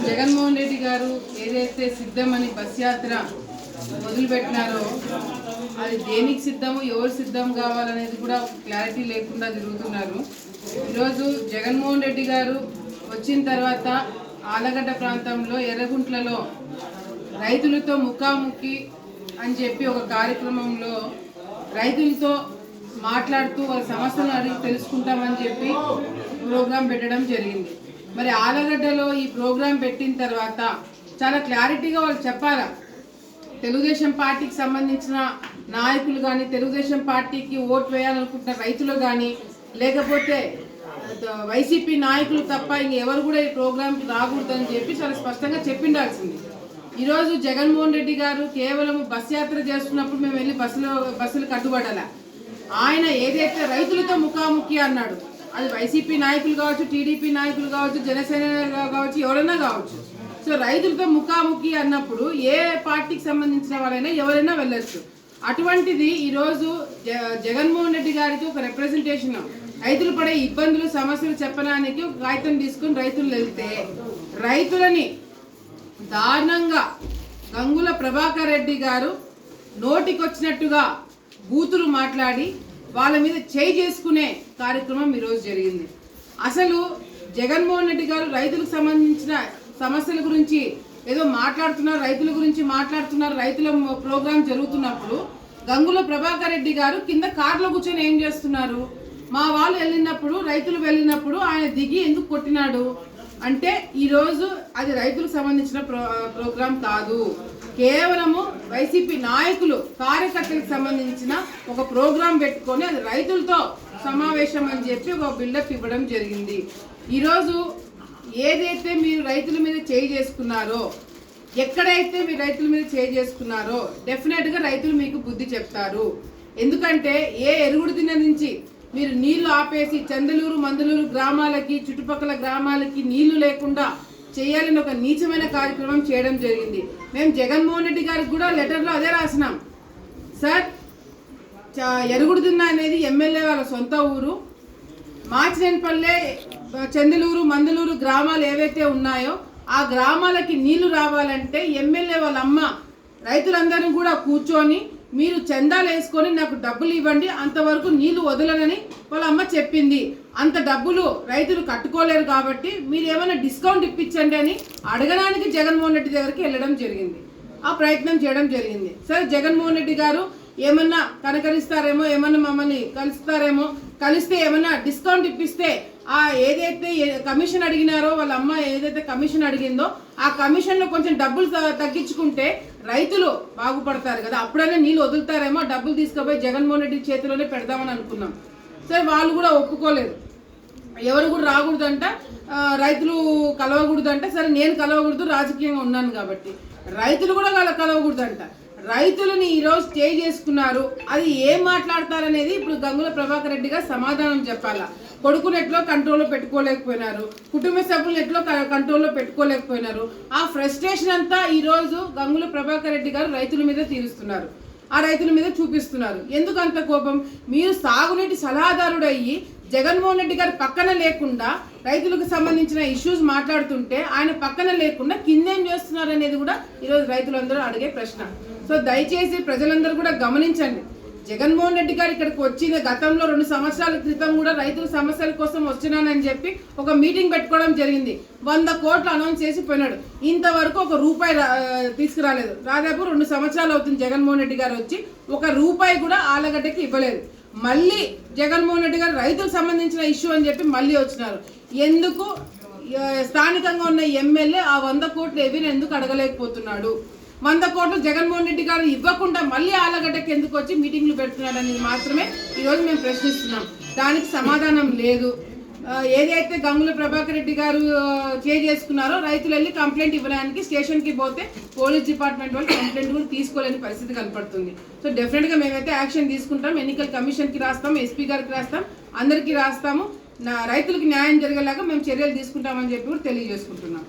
జగన్మోహన్ రెడ్డి గారు ఏదైతే సిద్ధమని బస్ యాత్ర వదిలిపెట్టినారో అది దేనికి సిద్ధము ఎవరు సిద్ధం కావాలనేది కూడా క్లారిటీ లేకుండా తిరుగుతున్నారు. ఈరోజు జగన్మోహన్ రెడ్డి గారు వచ్చిన తర్వాత ఆలగడ్డ ప్రాంతంలో ఎర్రగుంట్లలో రైతులతో ముఖాముఖి అని చెప్పి ఒక కార్యక్రమంలో రైతులతో మాట్లాడుతూ వాళ్ళ సమస్యలను అడిగి తెలుసుకుంటామని చెప్పి ప్రోగ్రాం పెట్టడం జరిగింది. మరి ఆలగడ్డలో ఈ ప్రోగ్రాం పెట్టిన తర్వాత చాలా క్లారిటీగా వాళ్ళు చెప్పాలా? తెలుగుదేశం పార్టీకి సంబంధించిన నాయకులు కానీ తెలుగుదేశం పార్టీకి ఓటు వేయాలనుకుంటున్న రైతులు కానీ లేకపోతే వైసీపీ నాయకులు తప్ప ఇంకెవరు కూడా ఈ ప్రోగ్రాంకి రాకూడదని చెప్పి చాలా స్పష్టంగా చెప్పిండాల్సింది. ఈరోజు జగన్మోహన్ రెడ్డి గారు కేవలం బస్ యాత్ర చేస్తున్నప్పుడు మేము వెళ్ళి బస్సులో బస్సులు కట్టుబడాల ఆయన ఏదైతే రైతులతో ముఖాముఖి అన్నాడు అది వైసీపీ నాయకులు కావచ్చు టీడీపీ నాయకులు కావచ్చు జనసేన కావచ్చు ఎవరైనా కావచ్చు. సో రైతులతో ముఖాముఖి అన్నప్పుడు ఏ పార్టీకి సంబంధించిన వాళ్ళైనా ఎవరైనా వెళ్ళొచ్చు. అటువంటిది ఈరోజు జ జగన్మోహన్ రెడ్డి గారికి ఒక రిప్రజెంటేషన్ రైతులు పడే ఇబ్బందులు సమస్యలు చెప్పడానికి ఒక కాగితం తీసుకుని రైతులు వెళ్తే రైతులని దారుణంగా గంగుల ప్రభాకర్ రెడ్డి గారు నోటికొచ్చినట్టుగా బూతులు మాట్లాడి వాళ్ళ మీద చేయి చేసుకునే కార్యక్రమం ఈరోజు జరిగింది. అసలు జగన్మోహన్ రెడ్డి గారు రైతులకు సంబంధించిన సమస్యల గురించి ఏదో మాట్లాడుతున్నారు రైతుల గురించి మాట్లాడుతున్నారు రైతుల ప్రోగ్రాం జరుగుతున్నప్పుడు గంగుల ప్రభాకర్ రెడ్డి గారు కింద కార్లో కూర్చొని ఏం చేస్తున్నారు? మా వాళ్ళు వెళ్ళినప్పుడు రైతులు వెళ్ళినప్పుడు ఆయన దిగి ఎందుకు కొట్టినాడు? అంటే ఈరోజు అది రైతులకు సంబంధించిన ప్రో ప్రోగ్రాం కాదు. కేవలము వైసీపీ నాయకులు కార్యకర్తలకు సంబంధించిన ఒక ప్రోగ్రాం పెట్టుకొని అది రైతులతో సమావేశం అని చెప్పి ఒక బిల్డప్ ఇవ్వడం జరిగింది. ఈరోజు ఏదైతే మీరు రైతుల మీద చేయి చేసుకున్నారో ఎక్కడైతే మీరు రైతుల మీద చేయి చేసుకున్నారో డెఫినెట్గా రైతులు మీకు బుద్ధి చెప్తారు. ఎందుకంటే ఏ ఎరుగుడు తిన నుంచి మీరు నీళ్ళు ఆపేసి చందలూరు మందలూరు గ్రామాలకి చుట్టుపక్కల గ్రామాలకి నీళ్ళు లేకుండా చేయాలని ఒక నీచమైన కార్యక్రమం చేయడం జరిగింది. మేము జగన్మోహన్ రెడ్డి గారికి కూడా లెటర్లో అదే రాసినాం. సార్ చ- ఎరుగుడుదున్న అనేది ఎమ్మెల్యే వాళ్ళ సొంత ఊరు. మాచినేనిపల్లె చందలూరు మందలూరు గ్రామాలు ఏవైతే ఉన్నాయో ఆ గ్రామాలకి నీళ్ళు రావాలంటే ఎమ్మెల్యే వాళ్ళ అమ్మ రైతులందరూ కూడా కూర్చొని మీరు చందాలు వేసుకొని నాకు డబ్బులు ఇవ్వండి అంతవరకు నీళ్ళు వదలనని వాళ్ళ అమ్మ చెప్పింది. అంత డబ్బులు రైతులు కట్టుకోలేరు కాబట్టి మీరు ఏమైనా డిస్కౌంట్ ఇప్పించండి అని అడగడానికి జగన్మోహన్ రెడ్డి దగ్గరికి వెళ్ళడం జరిగింది. ఆ ప్రయత్నం చేయడం జరిగింది. సరే జగన్మోహన్ రెడ్డి గారు ఏమన్నా కనకరిస్తారేమో ఏమన్నా మమ్మల్ని కలుస్తారేమో కలిస్తే ఏమన్నా డిస్కౌంట్ ఇప్పిస్తే ఆ ఏదైతే కమిషన్ అడిగినారో వాళ్ళ అమ్మ ఏదైతే కమిషన్ అడిగిందో ఆ కమిషన్లో కొంచెం డబ్బులు త- తగ్గించుకుంటే రైతులు బాగుపడతారు కదా అప్పుడైనా నీళ్ళు వదులుతారేమో డబ్బులు తీసుకుపోయి జగన్మోహన్ రెడ్డి చేతిలోనే పెడదామని అనుకున్నాం. సరే వాళ్ళు కూడా ఒప్పుకోలేదు. ఎవరు కూడా రాకూడదంట రైతులు కలవకూడదంట సరే నేను కలవకూడదు రాజకీయంగా ఉన్నాను కాబట్టి. రైతులు కూడా వాళ్ళ కలవకూడదంట. రైతులని ఈరోజు స్టే చేసుకున్నారు. అది ఏం మాట్లాడతారనేది ఇప్పుడు గంగుల ప్రభాకర్ రెడ్డి గారు సమాధానం చెప్పాలా? కొడుకుని ఎట్లో కంట్రోల్లో పెట్టుకోలేకపోయినారు? కుటుంబ సభ్యులను ఎట్లో కంట్రోల్లో పెట్టుకోలేకపోయినారు? ఆ ఫ్రస్ట్రేషన్ అంతా ఈరోజు గంగుల ప్రభాకర్ రెడ్డి గారు రైతుల మీద తీరుస్తున్నారు. ఆ రైతుల మీద చూపిస్తున్నారు. ఎందుకు అంత కోపం? మీరు సాగునీటి సలహాదారుడు అయ్యి జగన్మోహన్ రెడ్డి గారి పక్కన లేకుండా రైతులకు సంబంధించిన ఇష్యూస్ మాట్లాడుతుంటే ఆయన పక్కన లేకుండా కిందేం చేస్తున్నారు అనేది కూడా ఈరోజు రైతులందరూ అడిగే ప్రశ్న. సో దయచేసి ప్రజలందరూ కూడా గమనించండి. జగన్మోహన్ రెడ్డి గారు ఇక్కడికి వచ్చిన గతంలో రెండు సంవత్సరాల క్రితం కూడా రైతుల సమస్యల కోసం వచ్చినానని చెప్పి ఒక మీటింగ్ పెట్టుకోవడం జరిగింది. వంద కోట్లు అనౌన్స్ చేసి పోయినాడు. ఇంతవరకు ఒక రూపాయి తీసుకురాలేదు. దాదాపు రెండు సంవత్సరాలు అవుతుంది జగన్మోహన్ రెడ్డి గారు వచ్చి ఒక రూపాయి కూడా ఆలగడ్డకి ఇవ్వలేదు. మళ్ళీ జగన్మోహన్ రెడ్డి గారు రైతులకు సంబంధించిన ఇష్యూ అని చెప్పి మళ్ళీ వచ్చినారు. ఎందుకు? స్థానికంగా ఉన్న ఎమ్మెల్యే ఆ వంద కోట్లు ఎవిని ఎందుకు అడగలేకపోతున్నాడు? వంద కోట్లు జగన్మోహన్ రెడ్డి గారు ఇవ్వకుండా మళ్ళీ ఆలగడ్డకి ఎందుకు వచ్చి మీటింగ్లు పెడుతున్నాడు మాత్రమే ఈరోజు మేము ప్రశ్నిస్తున్నాం. దానికి సమాధానం లేదు. ఏదైతే గంగుల ప్రభాకర్ రెడ్డి గారు చేసుకున్నారో రైతులు వెళ్ళి కంప్లైంట్ ఇవ్వడానికి స్టేషన్కి పోతే పోలీస్ డిపార్ట్మెంట్ వాళ్ళు కంప్లైంట్ కూడా తీసుకోలేని పరిస్థితి కనపడుతుంది. సో డెఫినెట్గా మేమైతే యాక్షన్ తీసుకుంటాం. ఎన్నికల కమిషన్కి రాస్తాం ఎస్పీ గారికి రాస్తాం అందరికీ రాస్తాము. నా రైతులకు న్యాయం జరిగేలాగా మేము చర్యలు తీసుకుంటామని చెప్పి కూడా తెలియజేసుకుంటున్నాం.